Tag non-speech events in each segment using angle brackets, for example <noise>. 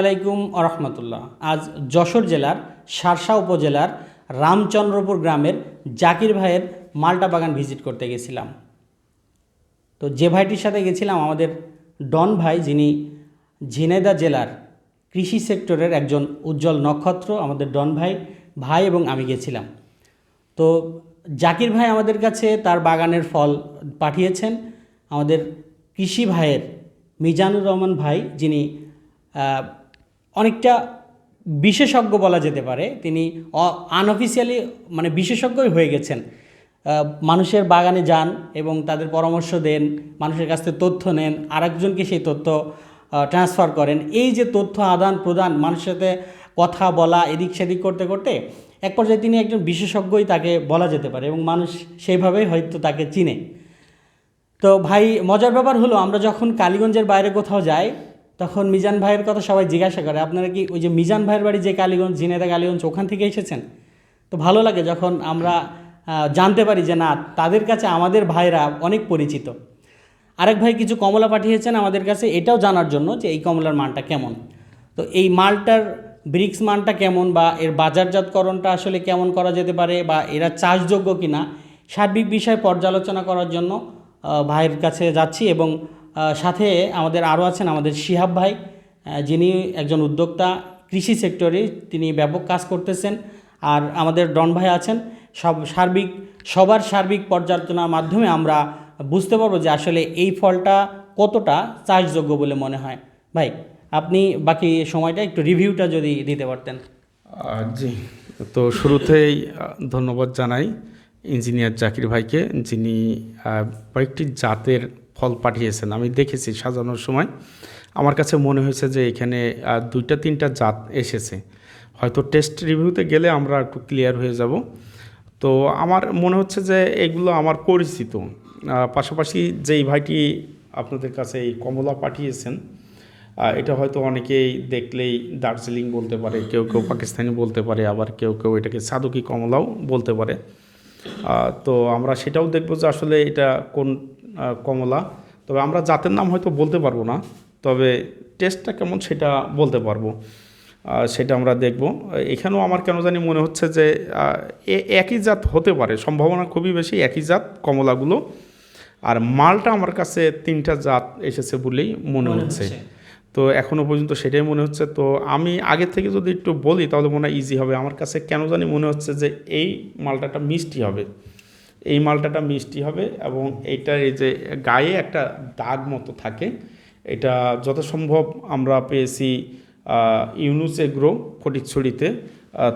আলাইকুম আরহামতুল্লাহ। আজ যশোর জেলার শার্শা উপজেলার রামচন্দ্রপুর গ্রামের জাকির ভাইয়ের মালটা বাগান ভিজিট করতে গেছিলাম। তো যে ভাইটির সাথে গেছিলাম, আমাদের ডন ভাই, যিনি ঝিনাইদহ জেলার কৃষি সেক্টরের একজন উজ্জ্বল নক্ষত্র, আমাদের ডন ভাই ভাই এবং আমি গেছিলাম। তো জাকির ভাই আমাদের কাছে তার বাগানের ফল পাঠিয়েছেন। আমাদের কৃষি ভাইয়ের মিজানুর রহমান ভাই, যিনি অনেকটা বিশেষজ্ঞ বলা যেতে পারে। তিনি আনঅফিসিয়ালি মানে বিশেষজ্ঞই হয়ে গেছেন। মানুষের বাগানে যান এবং তাদের পরামর্শ দেন, মানুষের কাছ থেকে তথ্য নেন, আরেকজনকে সেই তথ্য ট্রান্সফার করেন। এই যে তথ্য আদান প্রদান, মানুষের সাথে কথা বলা, এদিক সেদিক করতে করতে এক পর্যায়ে তিনি একজন বিশেষজ্ঞই তাকে বলা যেতে পারে এবং মানুষ সেইভাবেই হয়তো তাকে চিনে। তো ভাই, মজার ব্যাপার হলো, আমরা যখন কালীগঞ্জের বাইরে কোথাও যাই তখন মিজান ভাইয়ের কথা সবাই জিজ্ঞাসা করে, আপনারা কি ওই যে মিজান ভাইয়ের বাড়ি যে কালীগঞ্জ ঝিনেদা কালীগঞ্জ, ওখান থেকে এসেছেন? তো ভালো লাগে যখন আমরা জানতে পারি যে না, তাদের কাছে আমাদের ভাইরা অনেক পরিচিত। আরেক ভাই কিছু কমলা পাঠিয়েছেন আমাদের কাছে, এটাও জানার জন্য যে এই কমলার মানটা কেমন। তো এই মালটার ব্রিক্স মানটা কেমন বা এর বাজারজাতকরণটা আসলে কেমন করা যেতে পারে বা এরা চাষযোগ্য কিনা, সার্বিক বিষয় পর্যালোচনা করার জন্য ভাইয়ের কাছে যাচ্ছি এবং সাথে আমাদের আরও আছেন আমাদের শিহাব ভাই যিনি একজন উদ্যোক্তা কৃষি সেক্টরে তিনি ব্যাপক কাজ করতেছেন। আর আমাদের ডন ভাই আছেন। সব সার্বিক, সবার সার্বিক পর্যালোচনার মাধ্যমে আমরা বুঝতে পারব যে আসলে এই ফলটা কতটা চাষযোগ্য বলে মনে হয়। ভাই, আপনি বাকি সময়টা একটু রিভিউটা যদি দিতে পারতেন। জি, তো শুরুতেই ধন্যবাদ জানাই ইঞ্জিনিয়ার জাকির ভাইকে, যিনি কয়েকটি জাতের ফল পাঠিয়েছেন। আমি দেখেছি সাজানোর সময়। আমার কাছে মনে হয়েছে যে এখানে দুইটা, তিনটা জাত এসেছে। হয়তো টেস্ট রিভিউতে গেলে আমরা একটু ক্লিয়ার হয়ে যাব। তো আমার মনে হচ্ছে যে এগুলো আমার পরিচিত। পাশাপাশি যেই ভাইটি আপনাদের কাছে এই কমলা পাঠিয়েছেন এটা হয়তো অনেকেই দেখলেই দার্জিলিং বলতে পারে, কেউ কেউ পাকিস্তানি বলতে পারে, আবার কেউ কেউ এটাকে সাদুকি কমলাও বলতে পারে। তো আমরা সেটাও দেখব যে আসলে এটা কোন কমলা। তবে আমরা জাতের নাম হয়তো বলতে পারব না তবে টেস্টটা কেমন সেটা বলতে পারব। সেটা আমরা দেখব। এখানেও আমার কেন জানি মনে হচ্ছে যে একই জাত হতে পারে। সম্ভাবনা খুবই বেশি একই জাত কমলাগুলো। আর মালটা আমার কাছে তিনটা জাত এসেছে বলেই মনে হচ্ছে। তো এখনও পর্যন্ত সেটাই মনে হচ্ছে। তো আমি আগে থেকে যদি একটু বলি তাহলে মনে হয় ইজি হবে। আমার কাছে কেন জানি মনে হচ্ছে যে এই মালটাটা মিষ্টি হবে। এই মালটাটা মিষ্টি হবে এবং এইটার এই যে গায়ে একটা দাগ মতো থাকে, এটা যত সম্ভব আমরা পেয়েছি ইউনুস এগ্রো ফটিকছড়িতে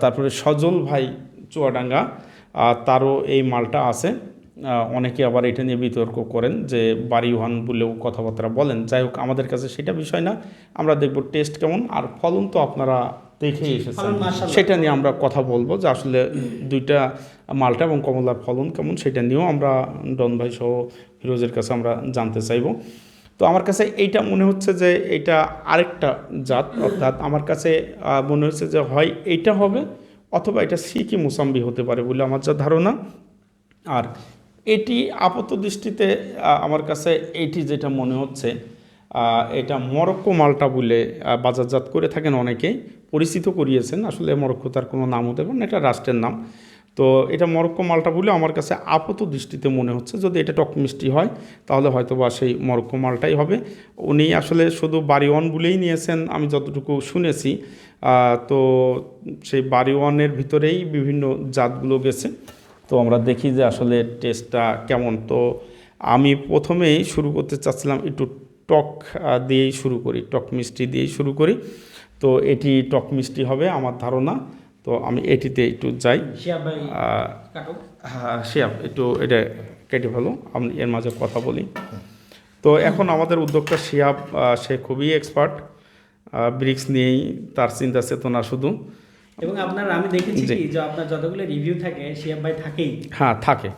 তারপরে সজল ভাই চুয়াডাঙ্গা তারও এই মালটা আছে। অনেকে আবার এটা নিয়ে বিতর্ক করেন যে বাড়িওয়ান বলেও কথাবার্তা বলেন। যাই হোক, আমাদের কাছে সেটা বিষয় না। আমরা দেখব টেস্ট কেমন। আর ফলন তো আপনারা দেখেই এসেছেন। সেটা নিয়ে আমরা কথা বলব যে আসলে দুইটা মালটা এবং কমলার ফলন কেমন সেটা নিয়েও আমরা ডন ভাই সহ ফিরোজের কাছে আমরা জানতে চাইব। তো আমার কাছে এইটা মনে হচ্ছে যে এটা আরেকটা জাত অর্থাৎ আমার কাছে মনে হচ্ছে যে হয় এইটা হবে অথবা এটা সিকি মুসাম্বি হতে পারে বলে আমার যা ধারণা। আর এটি আপাত দৃষ্টিতে আমার কাছে এটি যেটা মনে হচ্ছে এটা মরক্কো মালটা বলে বাজারজাত করে থাকেন অনেকেই। পরিচিত করিয়েছেন। আসলে মরক্কো তার কোনো নামও হতে পারে না, এটা রাষ্ট্রের নাম। তো এটা মরক্কো মালটা বলে আমার কাছে আপাত দৃষ্টিতে মনে হচ্ছে, যদি এটা টক মিষ্টি হয়, তাহলে হয়তো বা সেই মরক্কো মালটাই হবে। উনি আসলে শুধু বাড়িওয়ান বলেই নিয়েছেন, আমি যতটুকু শুনেছি। তো সেই বাড়িওয়ানের ভিতরেই বিভিন্ন জাতগুলো গেছে। তো আমরা দেখি যে আসলে টেস্টটা কেমন। তো আমি প্রথমেই শুরু করতে চাচ্ছিলাম একটু টক দিয়েই শুরু করি, টক মিষ্টি দিয়েই শুরু করি। তো এটি টক মিষ্টি হবে আমার ধারণা। তো আমি এটিতে একটু যাই। হ্যাঁ শিয়াব একটু এটা কেটে ভালো আমি এর মাঝে কথা বলি। তো এখন আমাদের উদ্যোক্তা শিয়াব সে খুবই এক্সপার্ট ব্রিক্স নিয়েই তার চিন্তা চেতনা শুধু। এবং আপনার আমি দেখেছি যে আপনার যতগুলো রিভিউ থাকে শিহাব ভাই থাকেই। হ্যাঁ থাকে।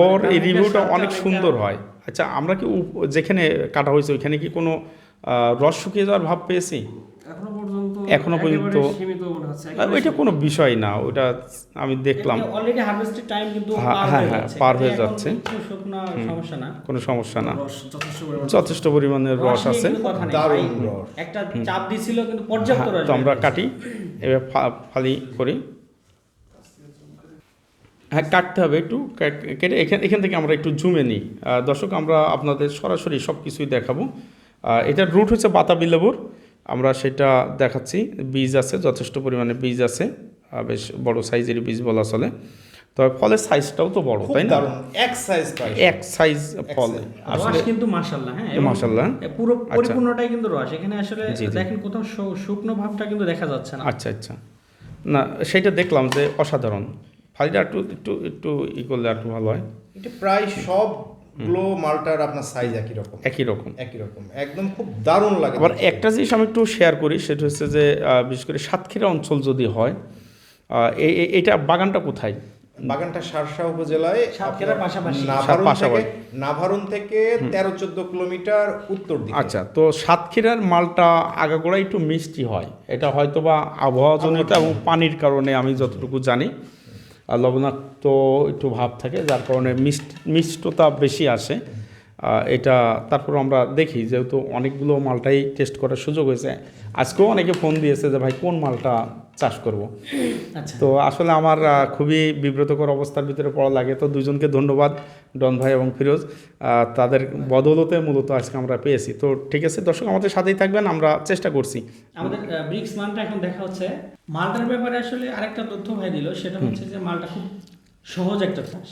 ওর মানে এই রিভিউটা অনেক সুন্দর হয়। আচ্ছা আমরা কি যেখানে কাটা হয়েছে ওইখানে কি কোনো রস শুকিয়ে যাওয়ার ভাব পেয়েছি? এখনও পর্যন্ত এখনও পর্যন্ত সীমিত মনে হচ্ছে ওইটা কোনো বিষয় না ওটা আমি দেখলাম। অলরেডি হারভেস্টের টাইম কিন্তু হ্যাঁ, হ্যাঁ, হ্যাঁ, পার হয়ে যাচ্ছে। সমস্যা না। কোনো সমস্যা না। যথেষ্ট পরিমাণে পরিমাণের রস আছে। একটা চাপ দিছিল কিন্তু পর্যাপ্ত হ্যাঁ, রস তো আমরা কাটি এবার ফা- ফালি করি। হ্যাঁ কাটতে হবে একটু কেটে এখান এখান থেকে আমরা একটু জুমে নিই। দর্শক আমরা আপনাদের সরাসরি সব কিছুই দেখাবো এটার রুট হচ্ছে বাতাবি লেবুর আমরা সেটা দেখাচ্ছি। বীজ আছে যথেষ্ট পরিমাণে বীজ আছে। বেশ বড় সাইজের বীজ বলা চলে। তবে ফলের সাইজটাও তো বড় তাই না? এক সাইজ এক সাইজ ফল। আসলে কিন্তু মাশাল্লাহ হ্যাঁ? মাশাআল্লাহ। পুরো আচ্ছা। পরিপূর্ণটাই কিন্তু রস। এখানে আসলে। দেখেন কোথাও শুকনো ভাবটা কিন্তু দেখা যাচ্ছে না। আচ্ছা আচ্ছা। না সেটা দেখলাম যে অসাধারণ। ফালিটা একটু একটু একটু ই করলে একটু ভালো হয়। এটা প্রায় সবগুলো মালটার আপনার সাইজ একই রকম। একই রকম। একই রকম। একদম খুব দারুণ লাগে আবার একটা জিনিস আমি একটু শেয়ার করি সেটা হচ্ছে যে বিশেষ করে সাতক্ষীরা অঞ্চল যদি হয় এই- বাগানটা কোথায়? বাগানটা সারসা উপজেলায় সাতক্ষীরার পাশাপাশি। নাভারুন। থেকে তেরো চোদ্দ কিলোমিটার উত্তর দিকে। আচ্ছা তো সাতক্ষীরার মালটা আগাগোড়া একটু মিষ্টি হয়। এটা হয়তো বা আবহাওয়াজনিত। এবং পানির কারণে আমি যতটুকু জানি। লবণাক্ত একটু ভাব থাকে, যার কারণে মিষ্ট, মিষ্টতা বেশি আসে। এটা তারপর আমরা দেখি, যেহেতু অনেকগুলো মালটাই টেস্ট করার সুযোগ হয়েছে। আজকেও অনেকে ফোন দিয়েছে যে ভাই কোন মালটা চাষ করব? আচ্ছা। তো আসলে আমার খুবই বিব্রতকর অবস্থার ভিতরে পড়া লাগে। তো দুজনকে ধন্যবাদ ডন ভাই এবং ফিরোজ। তাদের বদলতে মূলত আজকে আমরা পেয়েছি। তো ঠিক আছে দর্শক আমাদের সাথেই থাকবেন আমরা চেষ্টা করছি। আমাদের ব্রিক্স মালটা এখন দেখা হচ্ছে। মালটার ব্যাপারে আসলে আরেকটা তথ্য ভাই দিল সেটা হচ্ছে যে মালটা খুব সহজ একটা চাষ।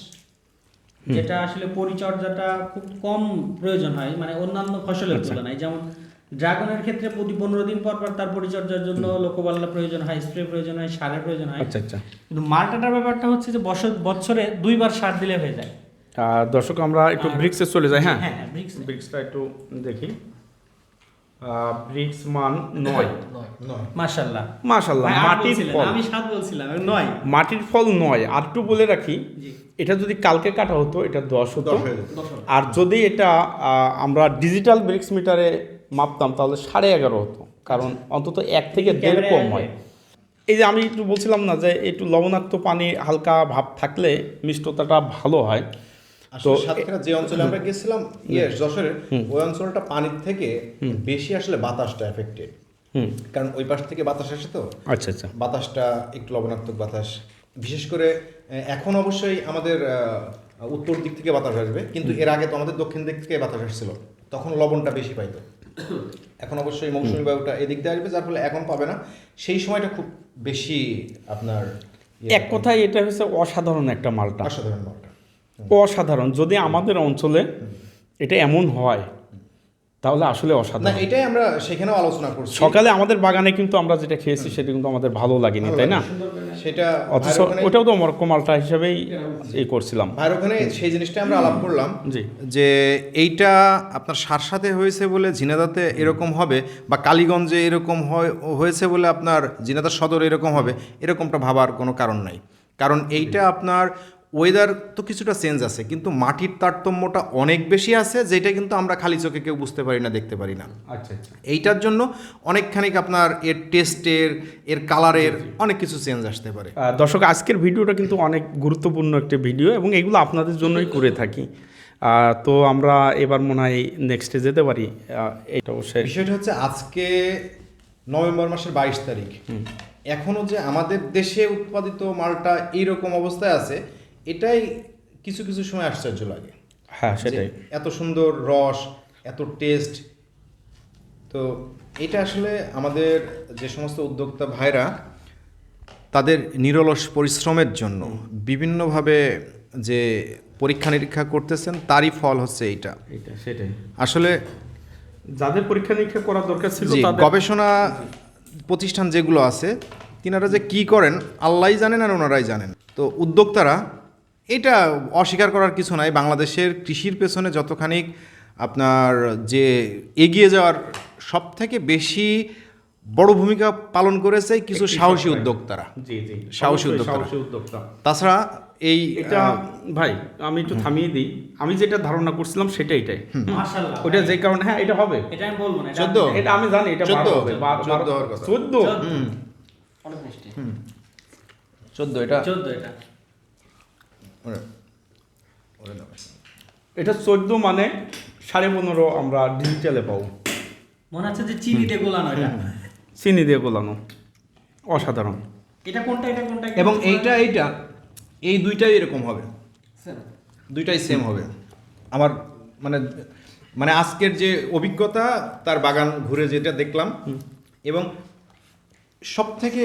যেটা আসলে পরিচর্যাটা খুব কম প্রয়োজন হয় মানে অন্যান্য ফসলের আচ্ছা। তুলনায়। যেমন ড্রাগনের ক্ষেত্রে প্রতি পনেরো দিন পর পর তার পরিচর্যার জন্য লোকবাল্লা প্রয়োজন হয় স্প্রে প্রয়োজন হয় সারের প্রয়োজন হয়। আচ্ছা আচ্ছা। কিন্তু মালটাটার ব্যাপারটা হচ্ছে যে বছর বছরে দুইবার সার দিলে হয়ে যায়। আহ, দর্শক আমরা একটু আর- ব্রিক্সে চলে যাই হ্যাঁ? হ্যাঁ হ্যাঁ ব্রিক্স। ব্রিক্সটা একটু দেখি। ব্রিক্স মান নয়। নয় মাশাল্লাহ মাশাল্লাহ মাটির ফল। আমি সাত বলছিলাম নয়। মাটির ফল নয়। আর একটু বলে রাখি এটা যদি কালকে কাটা হতো এটা দশ হতো। দশ আর যদি এটা আহ, আমরা ডিজিটাল ব্রিক্স মিটারে মাপতাম তাহলে সাড়ে এগারো হতো। কারণ অন্তত এক থেকে দেড় কম হয়। এই যে আমি একটু বলছিলাম না যে একটু লবণাক্ত পানি হালকা ভাব থাকলে মিষ্টতাটা ভালো হয়। আসলে তো- সাতক্ষীরা যে অঞ্চলে আমরা গেছিলাম ইয়ে যশোরের ওই অঞ্চলটা পানির থেকে বেশি আসলে বাতাসটা এফেক্টেড হুম। কারণ ওই পাশ থেকে বাতাস আসে তো। আচ্ছা আচ্ছা। বাতাসটা একটু লবণাত্মক বাতাস। বিশেষ করে আহ, এখন অবশ্যই আমাদের আহ, উত্তর দিক থেকে বাতাস আসবে। কিন্তু এর আগে তো আমাদের দক্ষিণ দিক থেকে বাতাস আসছিল। তখন লবণটা বেশি পাইতো। এখন অবশ্যই মৌসুমী বায়ুটা এদিক দিয়ে আসবে যার ফলে এখন পাবে না। সেই সময়টা খুব বেশি আপনার ইয়ে এক কথায় এটা হচ্ছে অসাধারণ একটা মালটা। অসাধারণ মালটা। অসাধারণ। যদি আমাদের অঞ্চলে এটা এমন হয় তাহলে আসলে না অসাধারণ এটাই আমরা সেখানেও আলোচনা করছি। সকালে আমাদের বাগানে কিন্তু আমরা যেটা খেয়েছি সেটা কিন্তু আমাদের ভালো লাগেনি তাই না? সেটা অথচ ওটাও তো মরক্কো মালটা হিসাবেই এই করছিলাম। আর ওখানে সেই জিনিসটা আমরা আলাপ করলাম জি। যে এইটা আপনার সারসাথে হয়েছে বলে ঝিনাদাতে এরকম হবে বা কালীগঞ্জে এরকম হয় হয়েছে বলে আপনার ঝিনাদার সদর এরকম হবে এরকমটা ভাবার কোনো কারণ নাই। কারণ এইটা আপনার ওয়েদার তো কিছুটা চেঞ্জ আছে কিন্তু মাটির তারতম্যটা অনেক বেশি আছে যেটা কিন্তু আমরা খালি চোখে কেউ বুঝতে পারি না দেখতে পারি না। আচ্ছা আচ্ছা। এইটার জন্য অনেকখানিক আপনার এর টেস্টের এর কালারের অনেক কিছু চেঞ্জ আসতে পারে। দর্শক আজকের ভিডিওটা কিন্তু অনেক গুরুত্বপূর্ণ একটি ভিডিও এবং এগুলো আপনাদের জন্যই করে থাকি। তো আমরা এবার মনে হয় নেক্সটে যেতে পারি। এটা অবশ্যই। বিষয়টা হচ্ছে আজকে নভেম্বর মাসের বাইশ তারিখ। এখনও যে আমাদের দেশে উৎপাদিত মালটা এইরকম অবস্থায় আছে এটাই কিছু কিছু সময় আশ্চর্য লাগে। হ্যাঁ সেটাই। এত সুন্দর রস এত টেস্ট তো এটা আসলে আমাদের যে সমস্ত উদ্যোক্তা ভাইরা তাদের নিরলস পরিশ্রমের জন্য বিভিন্নভাবে যে পরীক্ষা নিরীক্ষা করতেছেন তারই ফল হচ্ছে এইটা। এটা সেটাই। আসলে যাদের পরীক্ষা নিরীক্ষা করার দরকার ছিল গবেষণা প্রতিষ্ঠান যেগুলো আছে তিনারা যে কি করেন আল্লাহই জানেন আর ওনারাই জানেন। তো উদ্যোক্তারা এটা অস্বীকার করার কিছু নাই বাংলাদেশের কৃষির পেছনে যতখানি আপনার যে এগিয়ে যাওয়ার সব থেকে বেশি বড় ভূমিকা পালন করেছে কিছু। সাহসী উদ্যোক্তারা জি জি সাহসী অবশ্যই উদ্যোক্তা। তাছাড়া এই এটা ভাই আমি একটু থামিয়ে দিই আমি যেটা ধারণা করছিলাম সেটা এটাই ওইটা যে কারণে হ্যাঁ এটা হবে এটা আমি বলব না এটা চোদ্দ? আমি- এটা আমি জানি এটা চোদ্দ? বারো হবে বারো- চোদ্দ বারো- হওয়ার কথা। চোদ্দ হুম। অনেক মিষ্টি চোদ্দ এটা চোদ্দ এটা। এটা চোদ্দ মানে সাড়ে পনেরো আমরা ডিজিটালে পাবো। মনে হচ্ছে যে চিনি দিয়ে গোলানো এটা। চিনি দিয়ে গোলানো। অসাধারণ। এটা কোনটা এটা কোনটা এবং এইটা এইটা এই দুইটাই এরকম হবে। দুইটাই সেম হবে। আমার মানে মানে আজকের যে অভিজ্ঞতা তার বাগান ঘুরে যেটা দেখলাম এবং সব থেকে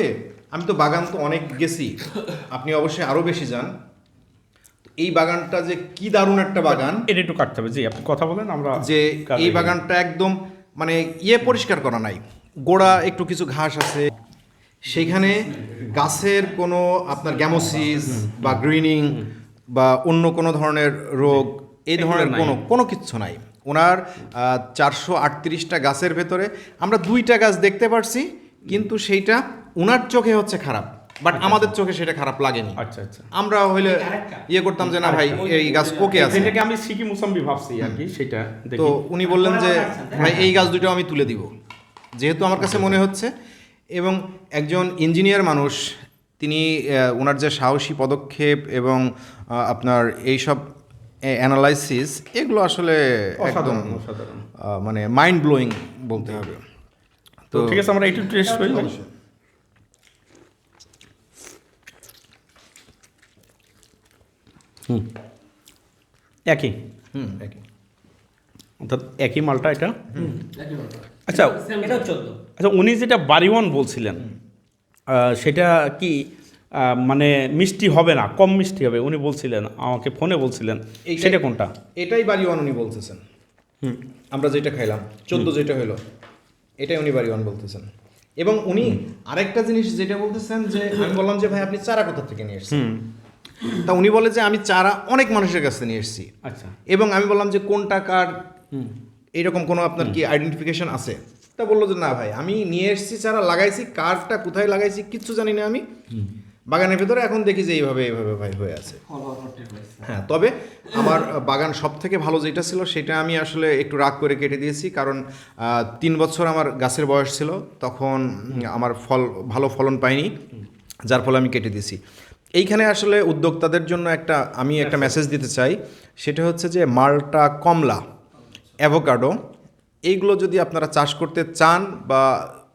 আমি তো বাগান তো অনেক গেছি। আপনি অবশ্যই আরও বেশি যান। এই বাগানটা যে কি দারুণ একটা বাগান। এটা একটু কাটতে হবে জি আপনি কথা বলেন আমরা যে এই বাগানটা একদম মানে ইয়ে পরিষ্কার করা নাই। গোড়া একটু কিছু ঘাস আছে। সেখানে গাছের কোনো আপনার গ্যামোসিস বা গ্রিনিং বা অন্য কোনো ধরনের রোগ এই ধরনের কোনো কোনো কিচ্ছু নাই। ওনার চারশো আটত্রিশটা গাছের ভেতরে আমরা দুইটা গাছ দেখতে পারছি কিন্তু সেইটা ওনার চোখে হচ্ছে খারাপ। বাট আমাদের চোখে সেটা খারাপ লাগেনি। আচ্ছা আচ্ছা। আমরা হইলে ইয়ে করতাম যে না ভাই এই গাছ পোকে আছে। এটাকে আমি সিকি মুসাম্বি ভাবছি আর কি সেটা তো উনি বললেন যে না? ভাই এই গাছ দুটো আমি তুলে দিব। যেহেতু আমার কাছে মনে হচ্ছে এবং একজন ইঞ্জিনিয়ার মানুষ তিনি ওনার যে সাহসী পদক্ষেপ এবং আপনার এইসব অ্যানালাইসিস এগুলো আসলে একদম মানে মাইন্ড ব্লোয়িং বলতে হবে। তো ঠিক আছে আমরা একটু টেস্ট করি। হুম। একই? হুম একই। অর্থাৎ একই মালটা এটা? আচ্ছা চোদ্দ। আচ্ছা উনি যেটা বাড়িওয়ান বলছিলেন সেটা কি মানে মিষ্টি হবে না কম মিষ্টি হবে? উনি বলছিলেন আমাকে ফোনে বলছিলেন সেটা কোনটা? এটাই বাড়িওয়ান উনি বলতেছেন। আমরা যেটা খাইলাম চোদ্দ যেটা হলো এটাই উনি বাড়িওয়ান বলতেছেন। এবং উনি আরেকটা জিনিস যেটা বলতেছেন যে আমি বললাম যে ভাই আপনি চারা কোথা থেকে নিয়ে এসেছেন। তা উনি বলে যে আমি চারা অনেক মানুষের কাছে নিয়ে এসেছি। আচ্ছা। এবং আমি বললাম যে কোনটা কার এইরকম কোনো আপনার কি আইডেন্টিফিকেশন আছে? তা বলল যে না ভাই আমি নিয়ে এসেছি চারা লাগাইছি কারটা কোথায় লাগাইছি কিচ্ছু জানি না আমি। বাগানের ভেতরে এখন দেখি যে এইভাবে এইভাবে ভাই হয়ে আছে। হ্যাঁ তবে আমার বাগান সব থেকে ভালো যেটা ছিল সেটা আমি আসলে একটু রাগ করে কেটে দিয়েছি। কারণ তিন বছর আমার গাছের বয়স ছিল তখন আমার ফল ভালো ফলন পাইনি। যার ফলে আমি কেটে দিয়েছি। এইখানে আসলে উদ্যোক্তাদের জন্য একটা আমি একটা মেসেজ দিতে চাই। সেটা হচ্ছে যে মালটা কমলা অ্যাভোকাডো এইগুলো যদি আপনারা চাষ করতে চান বা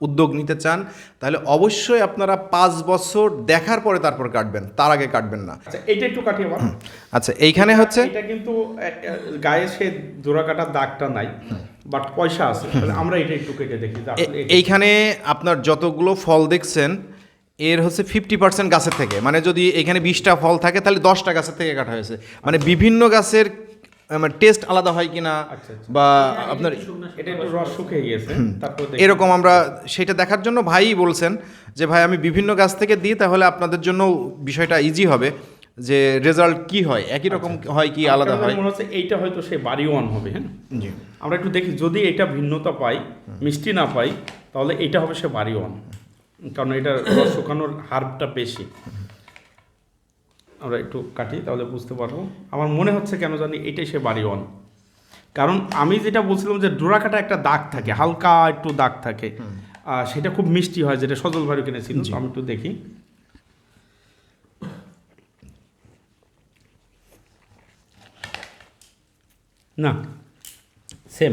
উদ্যোগ নিতে চান তাহলে অবশ্যই আপনারা পাঁচ বছর দেখার পরে তারপর কাটবেন তার আগে কাটবেন না। আচ্ছা এটা একটু কাটিয়ে <clears throat> আচ্ছা এইখানে হচ্ছে এটা কিন্তু গায়ে সে জোড়া কাটার দাগটা নাই বাট পয়সা আছে। আমরা এটা একটু কেটে দেখি এইখানে আপনার যতগুলো ফল দেখছেন এর হচ্ছে ফিফটি পার্সেন্ট গাছের থেকে। মানে যদি এখানে বিশটা ফল থাকে তাহলে দশটা গাছের থেকে কাটা হয়েছে। মানে বিভিন্ন গাছের টেস্ট আলাদা হয় কিনা আচ্ছা, আচ্ছা। বা আপনার এটা একটু রস শুকিয়ে গিয়েছে এরকম আমরা সেটা দেখার জন্য ভাই বলছেন যে ভাই আমি বিভিন্ন গাছ থেকে দিই তাহলে আপনাদের জন্য বিষয়টা ইজি হবে যে রেজাল্ট কি হয়? একই রকম হয় কি আলাদা হয়? মনে হচ্ছে এইটা হয়তো সে বাড়ি ওয়ান হবে হ্যাঁ? আমরা একটু দেখি যদি এটা ভিন্নতা পাই মিষ্টি না পাই তাহলে এটা হবে সে বাড়ি ওয়ান কারণ এটা রস শুকানোর হারটা বেশি। আমরা একটু কাটি তাহলে বুঝতে পারব। আমার মনে হচ্ছে কেন জানি এটাই সে বাড়ি ওয়ান কারণ আমি যেটা বলছিলাম যে ডোরাকাটা একটা দাগ থাকে হালকা একটু দাগ থাকে। সেটা খুব মিষ্টি হয় যেটা সজল ভাই কিনেছিল আমি একটু দেখি। না সেম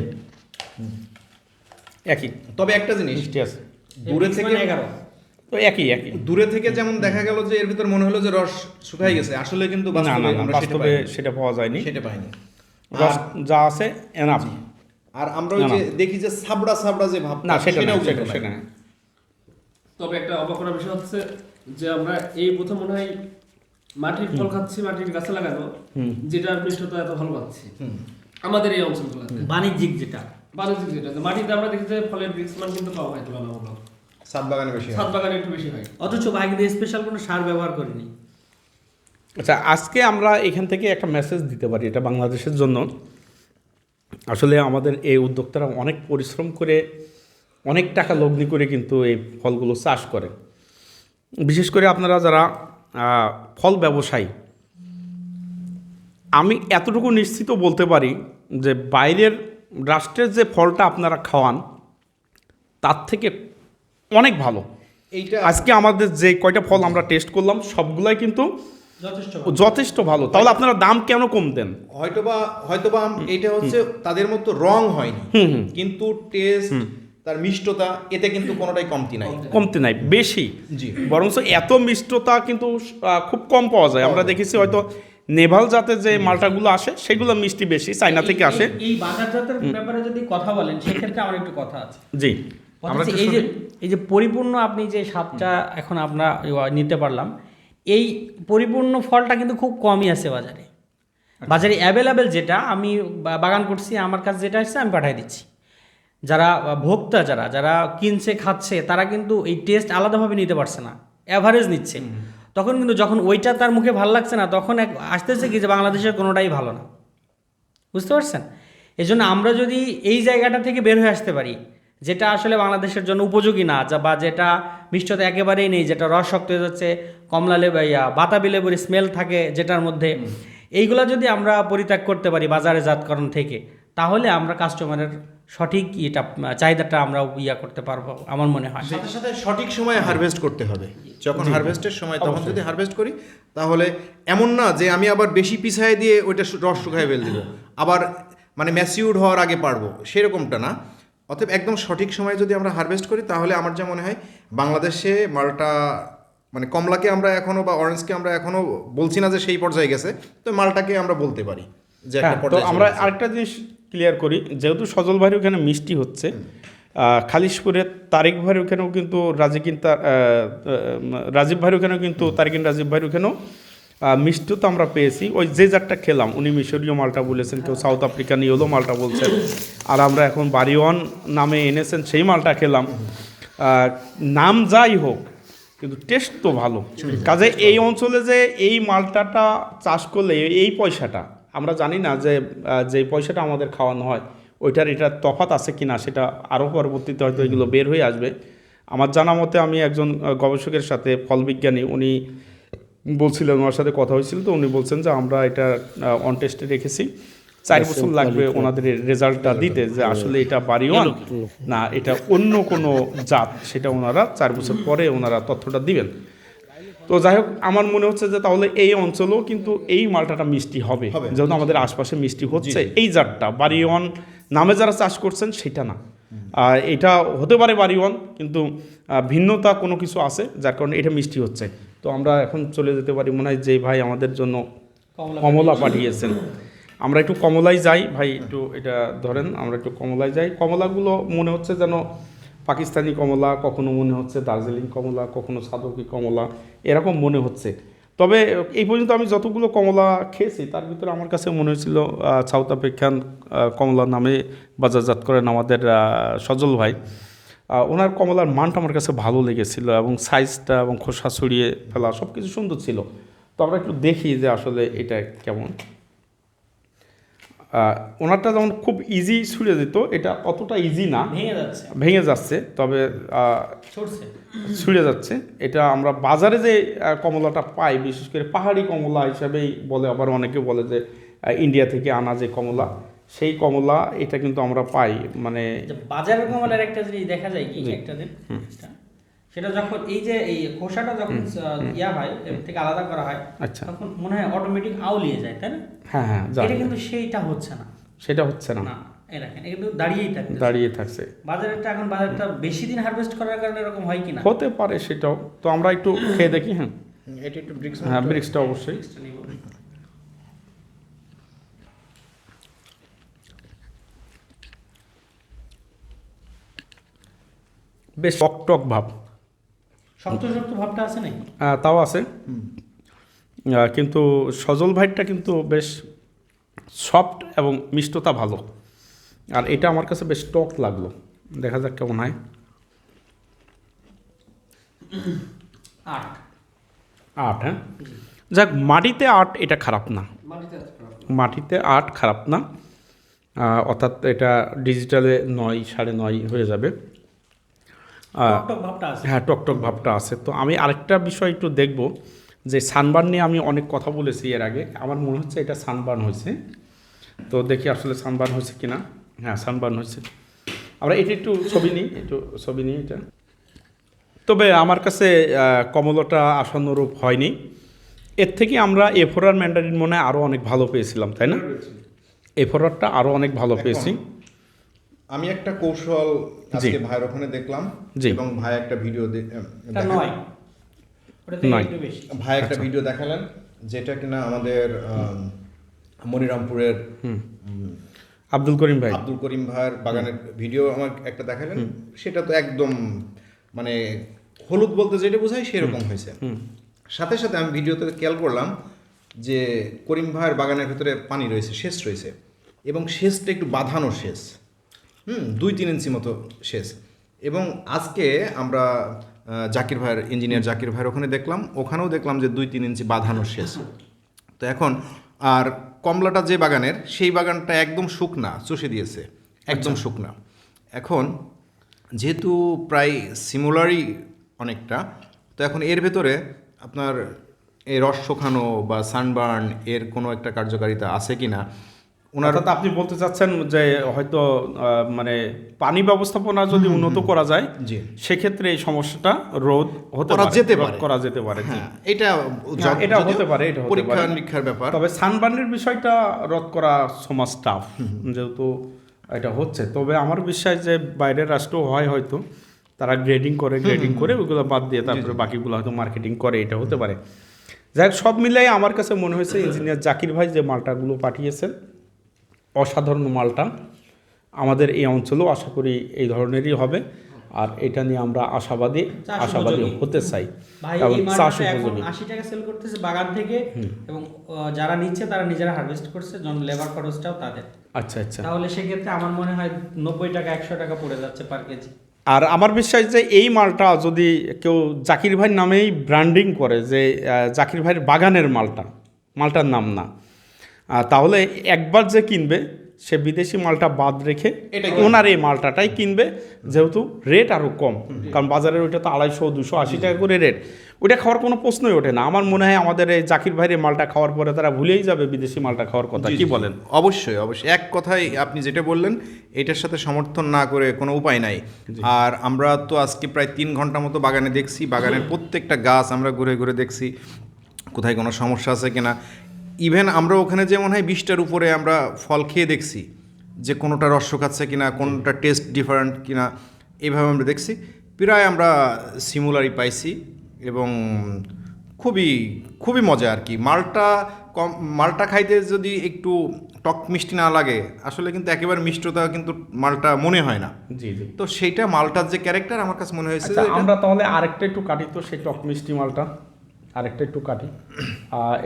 একই। তবে একটা জিনিস মিষ্টি আছে। দূরে থেকে এগারো। তো একই একই। দূরে থেকে যেমন দেখা গেল যে এর ভিতর মনে হলো যে রস শুকাই গেছে আসলে কিন্তু না বাস্তবে সেটা বাস্তবে সেটা পাওয়া যায়নি। সেটা পাইনি। রস যা আছে এনাফ আর আমরা ওই যে দেখি যে সাবড়া সাবড়া যে ভাব না সেটা না সেটা সেটা না। তবে একটা অবাক করার বিষয় হচ্ছে যে আমরা এই প্রথম মনে হয় মাটির ফল খাচ্ছি মাটির গাছে লাগানো যেটার পৃষ্ঠতা এত ভালো পাচ্ছি। আমাদের এই অঞ্চলগুলোতে। বাণিজ্যিক যেটা। বাণিজ্যিক যেটা। যে মাটিতে আমরা দেখি যে ফলের বৃক্ষ মান কিন্তু পাওয়া হয় তুলনামূলক। সাত বাগানে বেশি হয়। ছাদ বাগানে একটু বেশি হয়। অথচ স্পেশাল কোনো সার ব্যবহার করিনি। আচ্ছা আজকে আমরা এখান থেকে একটা মেসেজ দিতে পারি এটা বাংলাদেশের জন্য। আসলে আমাদের এই উদ্যোক্তারা অনেক পরিশ্রম করে অনেক টাকা লগ্নি করে কিন্তু এই ফলগুলো চাষ করে। বিশেষ করে আপনারা যারা ফল ব্যবসায়ী আমি এতটুকু নিশ্চিত বলতে পারি যে বাইরের রাষ্ট্রের যে ফলটা আপনারা খাওয়ান তার থেকে অনেক ভালো। এইটা আজকে আমাদের যে কয়টা ফল আমরা টেস্ট করলাম সবগুলাই কিন্তু যথেষ্ট যথেষ্ট ভালো। তাহলে আপনারা দাম কেন কম দেন? হয়তোবা হয়তোবা এটা হচ্ছে তাদের মতো রং হয়নি। কিন্তু টেস্ট তার মিষ্টতা এতে কিন্তু কোনোটাই কমতি নাই। কমতে নাই। বেশি। জি। বরঞ্চ এত মিষ্টতা কিন্তু খুব কম পাওয়া যায়। আমরা দেখেছি হয়তো নেভাল জাতের যে মালটাগুলো আসে সেগুলো মিষ্টি বেশি চাইনা থেকে আসে। এই- এই বাজারজাতের ব্যাপারে যদি কথা বলেন সেক্ষেত্রে আমার একটু কথা আছে। জি। আমরা এই যে। এই যে পরিপূর্ণ আপনি যে স্বাদটা এখন আমরা নিতে পারলাম এই পরিপূর্ণ ফলটা কিন্তু খুব কমই আছে বাজারে। আচ্ছা। বাজারে অ্যাভেলেবেল যেটা আমি বাগান করছি আমার কাছে যেটা আসছে আমি পাঠিয়ে দিচ্ছি। যারা ভোক্তা যারা যারা কিনছে খাচ্ছে তারা কিন্তু এই টেস্ট আলাদাভাবে নিতে পারছে না। অ্যাভারেজ নিচ্ছে। তখন কিন্তু যখন ওইটা তার মুখে ভালো লাগছে না তখন এক আসতেছে কি যে বাংলাদেশের কোনোটাই ভালো না। বুঝতে পারছেন? এই জন্য আমরা যদি এই জায়গাটা থেকে বের হয়ে আসতে পারি যেটা আসলে বাংলাদেশের জন্য উপযোগী না যা বা যেটা মিষ্টতা একেবারেই নেই যেটা রস শক্ত হয়ে যাচ্ছে কমলা লেবু ইয়া বাতাবি লেবুর স্মেল থাকে যেটার মধ্যে। এইগুলো যদি আমরা পরিত্যাগ করতে পারি বাজারে জাতকরণ থেকে তাহলে আমরা কাস্টমারের সঠিক এটা চাহিদাটা আমরা ইয়া করতে পারব আমার মনে হয়। সাথে সাথে সঠিক সময়ে হারভেস্ট করতে হবে। যখন হারভেস্টের সময় তখন যদি হারভেস্ট করি তাহলে এমন না যে আমি আবার বেশি পিছায় দিয়ে ওইটা রস শুকায় ফেল দিব। আবার মানে ম্যাচিউড হওয়ার আগে পারব সেরকমটা না। অতএব একদম সঠিক সময়ে যদি আমরা হারভেস্ট করি তাহলে আমার যা মনে হয় বাংলাদেশে মালটা মানে কমলাকে আমরা এখনও বা অরেঞ্জকে আমরা এখনও বলছি না যে সেই পর্যায়ে গেছে তো মালটাকে আমরা বলতে পারি যে একটা হ্যাঁ, তো আমরা আরেকটা জিনিস ক্লিয়ার করি যেহেতু সজল ভাইয়ের ওখানে মিষ্টি হচ্ছে খালিশপুরের তারিক ভাইয়ের ওখানেও কিন্তু রাজিকিন রাজীব ভাইয়ের ওখানেও কিন্তু তারিকিন রাজীব ভাইয়ের ওখানেও মিষ্টিও তো আমরা পেয়েছি। ওই যে যারটা খেলাম, উনি মিশরীয় মালটা বলেছেন, কেউ সাউথ আফ্রিকান ইয়েলো মালটা বলছেন। আর আমরা এখন বাড়িওয়ান নামে এনেছেন, সেই মালটা খেলাম। নাম যাই হোক, কিন্তু টেস্ট তো ভালো। কাজে এই অঞ্চলে যে এই মালটাটা চাষ করলে, এই পয়সাটা, আমরা জানি না যে যে পয়সাটা আমাদের খাওয়ানো হয়, ওইটার এটা তফাত আছে কি না সেটা আরও পরবর্তীতে হয়তো এগুলো বের হয়ে আসবে। আমার জানা মতে আমি একজন গবেষকের সাথে ফল বিজ্ঞানী, উনি বলছিলেন ওনার সাথে কথা হয়েছিল তো উনি বলছেন যে আমরা এটা অন টেস্টে রেখেছি। চার বছর লাগবে ওনাদের রেজাল্টটা দিতে যে আসলে এটা বাড়িওয়ান না এটা অন্য কোনো জাত সেটা ওনারা চার বছর পরে ওনারা তথ্যটা দিবেন। তো যাই হোক আমার মনে হচ্ছে যে তাহলে এই অঞ্চলেও কিন্তু এই মালটাটা মিষ্টি হবে। যেহেতু আমাদের আশপাশে মিষ্টি হচ্ছে এই জাতটা বাড়িওয়ান নামে যারা চাষ করছেন সেটা না। আর এটা হতে পারে বাড়িওয়ান কিন্তু ভিন্নতা কোনো কিছু আছে যার কারণে এটা মিষ্টি হচ্ছে। তো আমরা এখন চলে যেতে পারি। মনে হয় যে ভাই আমাদের জন্য কমলা পাঠিয়েছেন। আমরা একটু কমলায় যাই। ভাই একটু এটা ধরেন আমরা একটু কমলায় যাই। কমলাগুলো মনে হচ্ছে যেন পাকিস্তানি কমলা কখনো মনে হচ্ছে দার্জিলিং কমলা কখনো সাদকি কমলা এরকম মনে হচ্ছে। তবে এই পর্যন্ত আমি যতগুলো কমলা খেয়েছি তার ভিতরে আমার কাছে মনে হয়েছিল সাউথ আফ্রিকান কমলা নামে বাজারজাত করেন আমাদের সজল ভাই। ওনার কমলার মানটা আমার কাছে ভালো লেগেছিল এবং সাইজটা এবং খোসা ছড়িয়ে ফেলা সব কিছু সুন্দর ছিল। তো আমরা একটু দেখি যে আসলে এটা কেমন। ওনারটা যেমন খুব ইজি ছুঁড়ে দিত এটা অতটা ইজি না। ভেঙে যাচ্ছে। ভেঙে যাচ্ছে তবে ছুঁড়ে যাচ্ছে। এটা আমরা বাজারে যে কমলাটা পাই বিশেষ করে পাহাড়ি কমলা হিসাবেই বলে আবার অনেকে বলে যে ইন্ডিয়া থেকে আনা যে কমলা সেই কমলা এটা কিন্তু আমরা পাই মানে যে বাজারের কমলার একটা জিনিস দেখা যায় কি একটা দিন সেটা যখন এই যে এই খোসাটা যখন ইয়া হয় এর থেকে আলাদা করা হয় আচ্ছা। তখন মনে হয় অটোমেটিক আউলিয়ে যায় তাই না? হ্যাঁ হ্যাঁ এটা কিন্তু সেইটা হচ্ছে না। সেটা হচ্ছে না। না এই দেখেন এটা কিন্তু দাঁড়িয়েই থাকে দাঁড়িয়ে থাকছে। বাজারেরটা এখন বাজারটা বেশি দিন হারভেস্ট করার কারণে এরকম হয় কিনা? হতে পারে সেটাও তো আমরা একটু খেয়ে দেখি হ্যাঁ। এটা একটু ব্রিক্স হ্যাঁ ব্রিক্সটা অবশ্যই। বেশ টক টক ভাব। শক্ত শক্ত ভাবটা আছে নাকি? আহ, তাও আছে। কিন্তু সজল ভাইটটা কিন্তু বেশ সফট এবং মিষ্টতা ভালো। আর এটা আমার কাছে বেশ টক লাগল। দেখা যাক কেমন হয়। আট। আট হ্যাঁ? যাক মাটিতে আট এটা খারাপ না। মাটিতে। আট খারাপ না। অর্থাৎ এটা ডিজিটালে নয় সাড়ে নয় হয়ে যাবে আহ, টক টক ভাবটা আছে হ্যাঁ টকটক ভাবটা আছে। তো আমি আরেকটা বিষয় একটু দেখব যে সানবার্ন নিয়ে আমি অনেক কথা বলেছি এর আগে। আমার মনে হচ্ছে এটা সানবার্ন হয়েছে। তো দেখি আসলে সানবার্ন হয়েছে কিনা। হ্যাঁ সানবার্ন হয়েছে। আমরা এটা একটু ছবি নিই একটু ছবি নিই এটা। তবে আমার কাছে কমলাটা আশানুরূপ হয়নি। এর থেকে আমরা এফোরার ম্যান্ডারিন মনে আরও অনেক ভালো পেয়েছিলাম তাই না? এফোরারটা আরও অনেক ভালো পেয়েছি। আমি একটা কৌশল আজকে ভাইয়ের ওখানে দেখলাম। এবং ভাই একটা ভিডিও নয়। ভাই একটা ভিডিও দেখালেন যেটা কিনা আমাদের আম, মনিরামপুরের আব্দুল করিম ভাই। আব্দুল করিম ভাইয়ের বাগানের ভিডিও আমার একটা দেখালেন। সেটা তো একদম মানে হলুদ বলতে যেটা বোঝায় সেরকম হয়েছে। সাথে সাথে আমি ভিডিওতে খেয়াল করলাম যে করিম ভাইয়ের বাগানের ভিতরে পানি রয়েছে সেচ রয়েছে। এবং সেচটা একটু বাঁধানো সেচ। হুম দুই তিন ইঞ্চি মতো সেচ এবং আজকে আমরা জাকির ভাইয়ের ইঞ্জিনিয়ার জাকির ভাইয়ের ওখানে দেখলাম ওখানেও দেখলাম যে দুই তিন ইঞ্চি বাঁধানো শেষ তো এখন আর কমলাটা যে বাগানের সেই বাগানটা একদম শুকনা চষে দিয়েছে একদম শুকনা। এখন যেহেতু প্রায় সিমুলারই অনেকটা তো এখন এর ভেতরে আপনার এই রস শুকানো বা সানবার্ন এর কোনো একটা কার্যকারিতা আছে কি না ওনার অর্থাৎ আপনি বলতে চাচ্ছেন যে হয়তো মানে পানি ব্যবস্থাপনা যদি উন্নত করা যায় জি। সেক্ষেত্রে এই সমস্যাটা রোধ হতে করা পারে, যেতে পারে। করা যেতে পারে হ্যাঁ এটা এটা হতে পারে, এটা পরীক্ষা নিরীক্ষার ব্যাপার। তবে সানবার্নের বিষয়টা রদ করা সমাজ টাফ যেহেতু এটা হচ্ছে। তবে আমার বিশ্বাস যে বাইরের রাষ্ট্র হয় হয়তো তারা গ্রেডিং করে গ্রেডিং করে ওইগুলো বাদ দিয়ে তারপরে বাকিগুলো হয়তো মার্কেটিং করে এটা হতে পারে। যাই হোক সব মিলাই আমার কাছে মনে হয়েছে ইঞ্জিনিয়ার জাকির ভাই যে মালটাগুলো পাঠিয়েছেন অসাধারণ মালটা আমাদের এই অঞ্চলেও আশা করি এই ধরনেরই হবে। আর এটা নিয়ে আমরা আশাবাদী আশাবাদী হতে চাই। এবং চাষ উপযোগী। আশি টাকা সেল করতেছে বাগান থেকে। এবং যারা নিচ্ছে তারা নিজেরা হারভেস্ট করছে জন লেবার খরচটাও তাদের। আচ্ছা আচ্ছা। তাহলে সেক্ষেত্রে আমার মনে হয় নব্বই টাকা একশো টাকা পড়ে যাচ্ছে পার কেজি আর আমার বিশ্বাস যে এই মালটা যদি কেউ জাকির ভাই নামেই ব্র্যান্ডিং করে যে জাকির ভাইয়ের বাগানের মালটা মালটার নাম না। তাহলে একবার যে কিনবে সে বিদেশি মালটা বাদ রেখে ওনার এই মালটাটাই কিনবে যেহেতু রেট আরও কম। কারণ বাজারের ওইটা তো আড়াইশো দুশো আশি টাকা করে রেট ওইটা খাওয়ার কোনো প্রশ্নই ওঠে না। আমার মনে হয় আমাদের এই জাকির ভাইয়ের মালটা খাওয়ার পরে তারা ভুলেই যাবে বিদেশি মালটা খাওয়ার কথা। কি বলেন? অবশ্যই অবশ্যই। এক কথায় আপনি যেটা বললেন এটার সাথে সমর্থন না করে কোনো উপায় নাই। আর আমরা তো আজকে প্রায় তিন ঘণ্টা মতো বাগানে দেখছি। বাগানের প্রত্যেকটা গাছ আমরা ঘুরে ঘুরে দেখছি। কোথায় কোনো সমস্যা আছে কিনা? ইভেন আমরা ওখানে যে মনে হয় বিশটার উপরে আমরা ফল খেয়ে দেখছি যে কোনোটা রস শুকাচ্ছে কিনা কোনোটা টেস্ট ডিফারেন্ট কিনা এইভাবে আমরা দেখছি। প্রায় আমরা সিমুলারই পাইছি এবং খুবই খুবই মজা আর কি। মালটা কম মালটা খাইতে যদি একটু টক মিষ্টি না লাগে আসলে কিন্তু একেবারে মিষ্টতা কিন্তু মালটা মনে হয় না। জি জি। তো সেইটা মালটার যে ক্যারেক্টার আমার কাছে মনে হয়েছে আচ্ছা আমরা তাহলে আরেকটা একটু কাটি তো সেই টক মিষ্টি মালটা। আরেকটা একটু কাটি।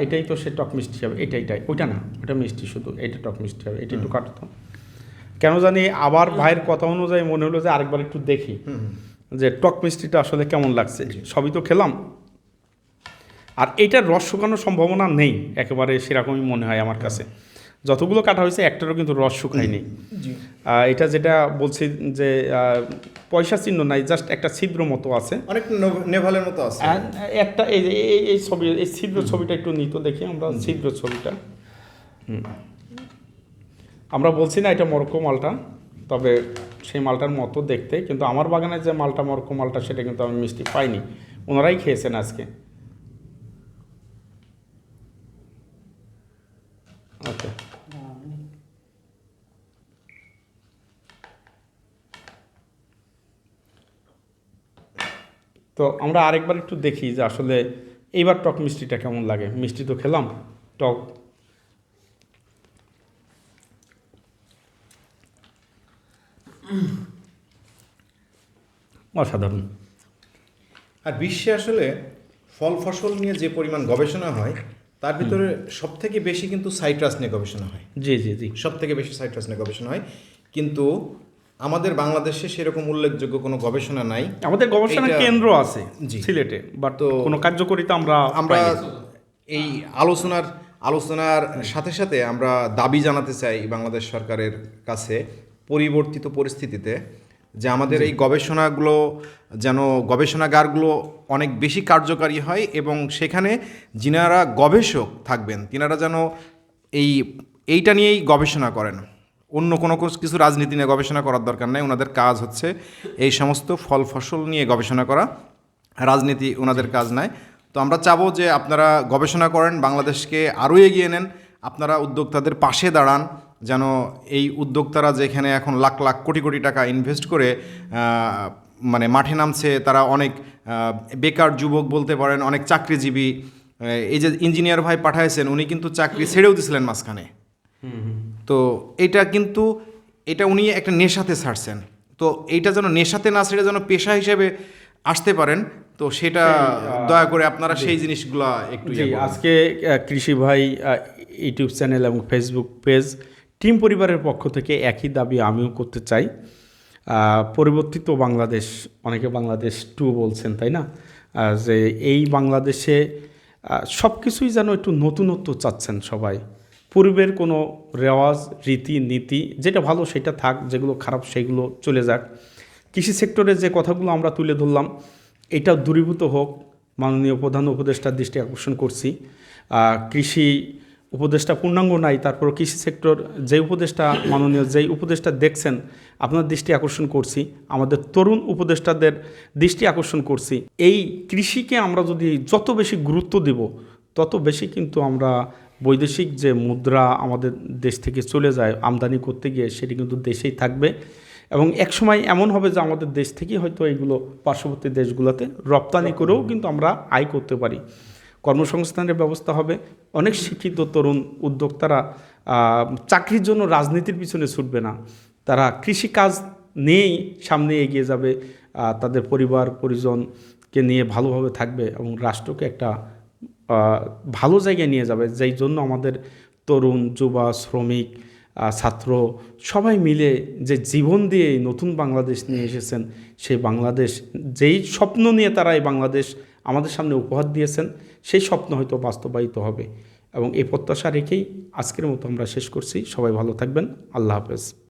এটাই তো সে টক মিষ্টি হবে। এটা এটাই। ওইটা না ওইটা মিষ্টি শুধু। এটা টক মিষ্টি হবে। এটা একটু কাটতো কেন জানি আবার ভাইয়ের কথা অনুযায়ী মনে হলো যে আরেকবার একটু দেখি যে টক মিষ্টিটা আসলে কেমন লাগছে। সবই তো খেলাম। আর এইটার রস শুকানোর সম্ভাবনা নেই। একেবারে সেরকমই মনে হয় আমার কাছে। যতগুলো কাটা হয়েছে একটারও কিন্তু রস শুকায়নি। এটা যেটা বলছি যে পয়সা চিহ্ন নাই জাস্ট একটা ছিদ্র মতো আছে। অনেক নভ- নেভালের মতো আছে। একটা এই এই এই ছবি এই ছিদ্র ছবিটা একটু নিত দেখি আমরা ছিদ্র ছবিটা। আমরা বলছি না এটা মরক্কো মালটা তবে সেই মালটার মতো দেখতে কিন্তু আমার বাগানের যে মালটা মরক্কো মালটা সেটা কিন্তু আমি মিষ্টি পাইনি। ওনারাই খেয়েছেন আজকে। ওকে তো আমরা আরেকবার একটু দেখি যে আসলে এইবার টক মিষ্টিটা কেমন লাগে। মিষ্টি তো খেলাম, টক। অসাধারণ। আর বিশ্বে আসলে ফল ফসল নিয়ে যে পরিমাণ গবেষণা হয় তার ভিতরে সব থেকে বেশি কিন্তু সাইট্রাস নিয়ে গবেষণা হয়। জি জি জি। সব থেকে বেশি সাইট্রাস নিয়ে গবেষণা হয়। কিন্তু আমাদের বাংলাদেশে সেরকম উল্লেখযোগ্য কোনো গবেষণা নাই। আমাদের গবেষণা কেন্দ্র আছে জি। সিলেটে বাট তো- কোনো কার্যকরিতা আমরা আমরা এই আলোচনার আলোচনার সাথে সাথে আমরা দাবি জানাতে চাই বাংলাদেশ সরকারের কাছে পরিবর্তিত পরিস্থিতিতে। যে আমাদের এই গবেষণাগুলো যেন গবেষণাগারগুলো অনেক বেশি কার্যকারী হয় এবং সেখানে যিনারা গবেষক থাকবেন তিনারা যেন এই এইটা নিয়েই গবেষণা করেন। অন্য কোনো কিছু রাজনীতি নিয়ে গবেষণা করার দরকার নেই ওনাদের কাজ হচ্ছে এই সমস্ত ফল ফসল নিয়ে গবেষণা করা রাজনীতি ওনাদের কাজ নাই। তো আমরা চাবো যে আপনারা গবেষণা করেন বাংলাদেশকে আরও এগিয়ে নেন আপনারা উদ্যোক্তাদের পাশে দাঁড়ান যেন এই উদ্যোক্তারা যেখানে এখন লাখ লাখ কোটি কোটি টাকা ইনভেস্ট করে মানে মাঠে নামছে তারা অনেক বেকার যুবক বলতে পারেন অনেক চাকরিজীবী এই যে ইঞ্জিনিয়ার ভাই পাঠাইছেন উনি কিন্তু চাকরি ছেড়েও দিছিলেন মাঝখানে। তো এটা কিন্তু এটা উনি একটা নেশাতে ছাড়ছেন। তো এইটা যেন নেশাতে না ছেড়ে যেন পেশা হিসেবে আসতে পারেন তো সেটা দয়া করে আপনারা সেই জিনিসগুলো একটু ইয়ে আজকে কৃষি ভাই ইউটিউব চ্যানেল এবং ফেসবুক পেজ টিম পরিবারের পক্ষ থেকে একই দাবি আমিও করতে চাই। পরিবর্তিত বাংলাদেশ, অনেকে বাংলাদেশ টু বলছেন, তাই না? যে এই বাংলাদেশে সব কিছুই যেন একটু নতুনত্ব চাচ্ছেন সবাই। পূর্বের কোনো রেওয়াজ, রীতি, নীতি, যেটা ভালো সেটা থাক, যেগুলো খারাপ সেগুলো চলে যাক। কৃষি সেক্টরে যে কথাগুলো আমরা তুলে ধরলাম, এটা দূরীভূত হোক। মাননীয় প্রধান উপদেষ্টার দৃষ্টি আকর্ষণ করছি। কৃষি উপদেষ্টা পূর্ণাঙ্গ নাই তারপর কৃষি সেক্টর যে উপদেষ্টা মাননীয়, যেই উপদেষ্টা দেখছেন, আপনার দৃষ্টি আকর্ষণ করছি, আমাদের তরুণ উপদেষ্টাদের দৃষ্টি আকর্ষণ করছি। এই কৃষিকে আমরা যদি যত বেশি গুরুত্ব দেব, তত বেশি কিন্তু আমরা বৈদেশিক যে মুদ্রা আমাদের দেশ থেকে চলে যায়, আমদানি করতে গিয়ে সেটি কিন্তু দেশেই থাকবে। এবং একসময় এমন হবে যে আমাদের দেশ থেকেই হয়তো এগুলো পার্শ্ববর্তী দেশগুলোতে রপ্তানি করেও কিন্তু আমরা আয় করতে পারি। কর্মসংস্থানের ব্যবস্থা হবে। অনেক শিক্ষিত তরুণ উদ্যোক্তারা চাকরির জন্য রাজনীতির পিছনে ছুটবে না। তারা কৃষিকাজ নিয়েই সামনে এগিয়ে যাবে। তাদের পরিবার, পরিজনকে নিয়ে ভালোভাবে থাকবে এবং রাষ্ট্রকে একটা ভালো জায়গায় নিয়ে যাবে। যেই জন্য আমাদের তরুণ, যুবা, শ্রমিক ছাত্র সবাই মিলে যে জীবন দিয়ে নতুন বাংলাদেশ নিয়ে এসেছেন, সেই বাংলাদেশ, যেই স্বপ্ন নিয়ে তারা এই বাংলাদেশ আমাদের সামনে উপহার দিয়েছেন সেই স্বপ্ন হয়তো বাস্তবায়িত হবে। এবং এই প্রত্যাশা রেখেই আজকের মতো আমরা শেষ করছি। সবাই ভালো থাকবেন। আল্লাহ হাফেজ।